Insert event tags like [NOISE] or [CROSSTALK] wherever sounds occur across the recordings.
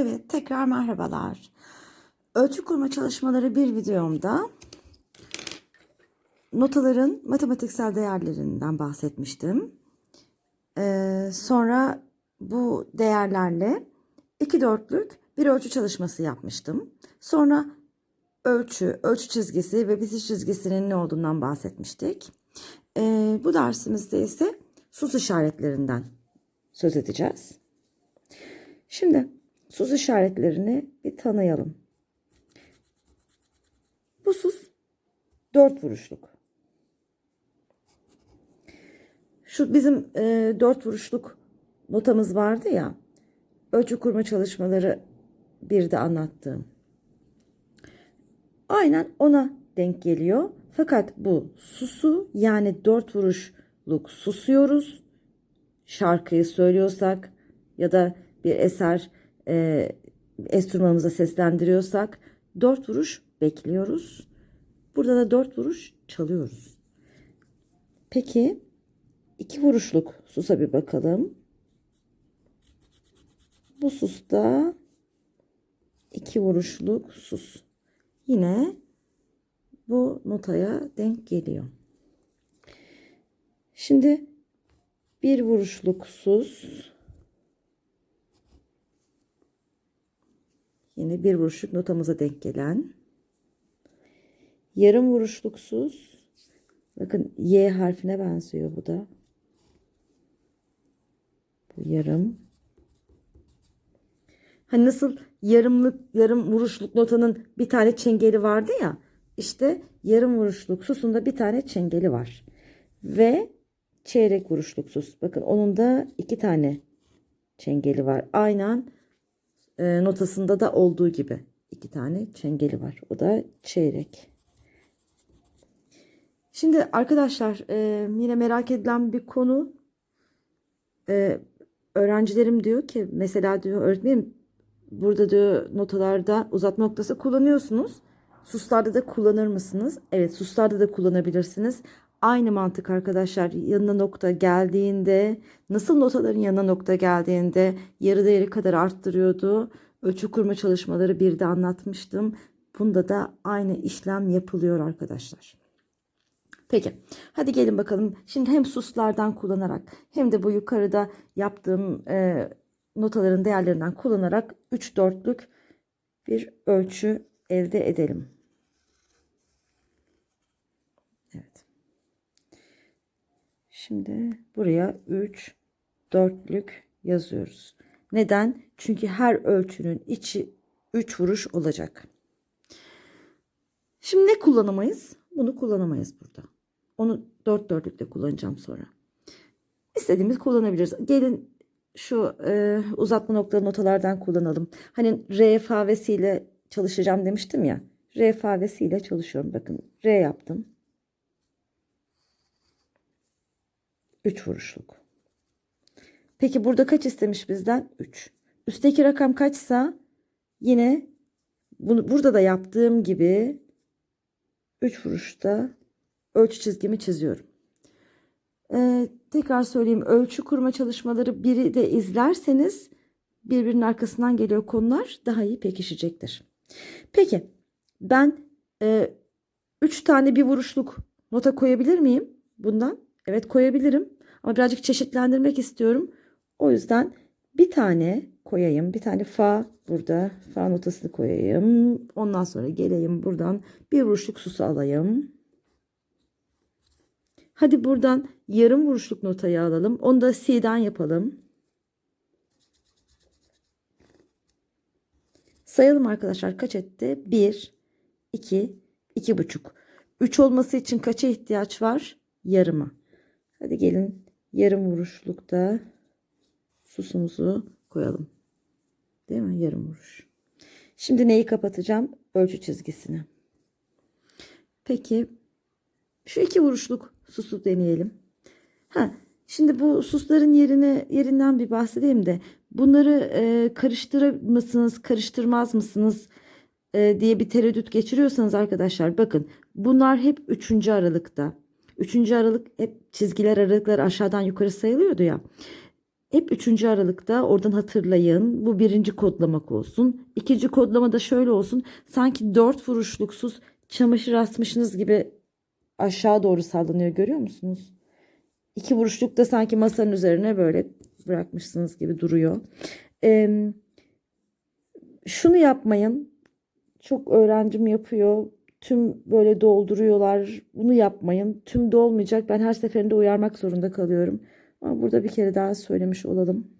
Evet, tekrar merhabalar. Ölçü kurma çalışmaları bir videomda notaların matematiksel değerlerinden bahsetmiştim. Ee, sonra bu değerlerle iki dörtlük bir ölçü çalışması yapmıştım. Sonra ölçü, ölçü çizgisi ve bitiş çizgisinin ne olduğundan bahsetmiştik. Ee, bu dersimizde ise sus işaretlerinden söz edeceğiz. Şimdi sus işaretlerini bir tanıyalım. Bu sus dört vuruşluk. Şu bizim e, dört vuruşluk notamız vardı ya. Ölçü kurma çalışmaları bir de anlattığım. Aynen ona denk geliyor. Fakat bu susu yani dört vuruşluk susuyoruz. Şarkıyı söylüyorsak ya da bir eser e, enstrümanımıza seslendiriyorsak dört vuruş bekliyoruz. Burada da dört vuruş çalıyoruz. Peki iki vuruşluk susa bir bakalım. Bu susta iki vuruşluk sus. Yine bu notaya denk geliyor. Şimdi bir vuruşluk sus. Yine bir vuruşluk notamıza denk gelen. Yarım vuruşluk sus. Bakın Y harfine benziyor bu da. Bu yarım. Hani nasıl yarımlık, yarım vuruşluk notanın bir tane çengeli vardı ya. İşte yarım vuruşluk susunda bir tane çengeli var. Ve çeyrek vuruşluk sus. Bakın onun da iki tane çengeli var. Aynen e, notasında da olduğu gibi iki tane çengeli var. O da çeyrek. Şimdi arkadaşlar e, yine merak edilen bir konu. E, öğrencilerim diyor ki mesela diyor öğretmenim burada diyor notalarda uzatma noktası kullanıyorsunuz. Suslarda da kullanır mısınız? Evet suslarda da kullanabilirsiniz. Aynı mantık arkadaşlar yanına nokta geldiğinde nasıl notaların yanına nokta geldiğinde yarı değeri kadar arttırıyordu. Ölçü kurma çalışmaları bir de anlatmıştım. Bunda da aynı işlem yapılıyor arkadaşlar. Peki hadi gelin bakalım. Şimdi hem suslardan kullanarak hem de bu yukarıda yaptığım e, notaların değerlerinden kullanarak 3 dörtlük bir ölçü elde edelim. Evet. Şimdi buraya 3 dörtlük yazıyoruz. Neden? Çünkü her ölçünün içi 3 vuruş olacak. Şimdi ne kullanamayız? Bunu kullanamayız burada. Onu dört dörtlükte kullanacağım sonra. İstediğimiz kullanabiliriz. Gelin şu e, uzatma noktalı notalardan kullanalım. Hani R favesiyle çalışacağım demiştim ya. R favesiyle çalışıyorum. Bakın R yaptım. 3 vuruşluk. Peki burada kaç istemiş bizden? 3. Üstteki rakam kaçsa yine bunu burada da yaptığım gibi 3 vuruşta ölçü çizgimi çiziyorum. Ee, tekrar söyleyeyim ölçü kurma çalışmaları biri de izlerseniz birbirinin arkasından geliyor konular daha iyi pekişecektir. Peki ben 3 e, üç tane bir vuruşluk nota koyabilir miyim bundan? Evet koyabilirim ama birazcık çeşitlendirmek istiyorum. O yüzden bir tane koyayım. Bir tane fa burada. Fa notasını koyayım. Ondan sonra geleyim buradan bir vuruşluk susu alayım. Hadi buradan yarım vuruşluk notayı alalım. Onu da C'den yapalım. Sayalım arkadaşlar kaç etti? 1, 2, 2,5. 3 olması için kaça ihtiyaç var? Yarıma. Hadi gelin yarım vuruşlukta susumuzu koyalım. Değil mi? Yarım vuruş. Şimdi neyi kapatacağım? Ölçü çizgisini. Peki şu iki vuruşluk susu deneyelim. Ha, şimdi bu susların yerine yerinden bir bahsedeyim de bunları e, karıştırır mısınız, karıştırmaz mısınız e, diye bir tereddüt geçiriyorsanız arkadaşlar bakın bunlar hep 3. aralıkta. 3. aralık hep çizgiler aralıklar aşağıdan yukarı sayılıyordu ya. Hep üçüncü aralıkta oradan hatırlayın. Bu birinci kodlamak olsun. İkinci kodlama da şöyle olsun. Sanki dört vuruşluksuz çamaşır asmışsınız gibi aşağı doğru sallanıyor görüyor musunuz? İki vuruşluk da sanki masanın üzerine böyle bırakmışsınız gibi duruyor. Ee, şunu yapmayın. Çok öğrencim yapıyor. Tüm böyle dolduruyorlar. Bunu yapmayın. Tüm dolmayacak. Ben her seferinde uyarmak zorunda kalıyorum. Ama burada bir kere daha söylemiş olalım.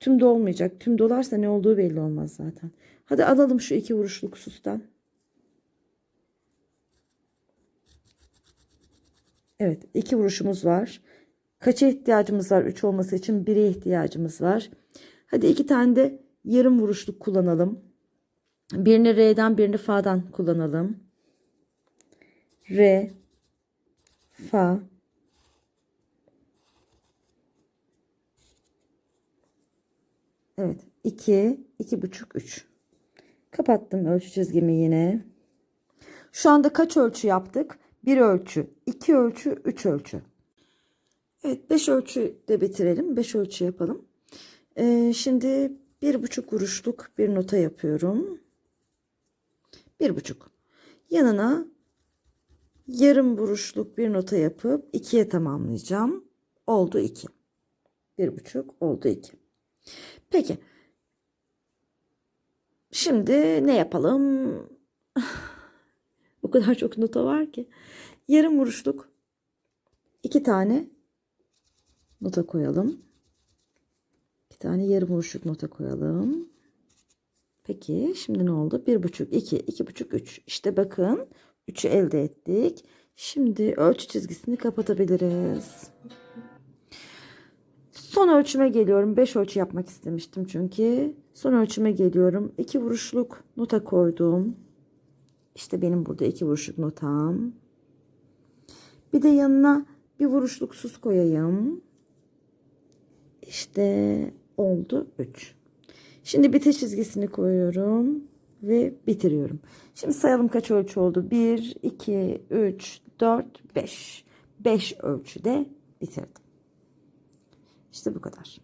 Tüm dolmayacak. Tüm dolarsa ne olduğu belli olmaz zaten. Hadi alalım şu iki vuruşluk sustan. Evet, iki vuruşumuz var. Kaça ihtiyacımız var? 3 olması için 1'e ihtiyacımız var. Hadi iki tane de yarım vuruşluk kullanalım. Birini R'den birini Fa'dan kullanalım. R, Fa, Evet. 2, iki buçuk, 3. Kapattım ölçü çizgimi yine. Şu anda kaç ölçü yaptık? 1 ölçü, 2 ölçü, 3 ölçü. Evet 5 ölçü de bitirelim. 5 ölçü yapalım. Ee, şimdi bir buçuk vuruşluk bir nota yapıyorum. Bir buçuk. Yanına yarım vuruşluk bir nota yapıp ikiye tamamlayacağım. Oldu 2. Bir buçuk oldu 2. Peki. Şimdi ne yapalım? [LAUGHS] o kadar çok nota var ki. Yarım vuruşluk iki tane nota koyalım. İki tane yarım vuruşluk nota koyalım. Peki şimdi ne oldu? Bir buçuk, iki, iki buçuk, üç. İşte bakın üçü elde ettik. Şimdi ölçü çizgisini kapatabiliriz. Son ölçüme geliyorum. 5 ölçü yapmak istemiştim çünkü. Son ölçüme geliyorum. 2 vuruşluk nota koydum. İşte benim burada 2 vuruşluk notam. Bir de yanına bir vuruşluk sus koyayım. İşte oldu 3. Şimdi bitiş çizgisini koyuyorum ve bitiriyorum. Şimdi sayalım kaç ölçü oldu. 1, 2, 3, 4, 5. 5 ölçüde bitirdim. İşte bu kadar.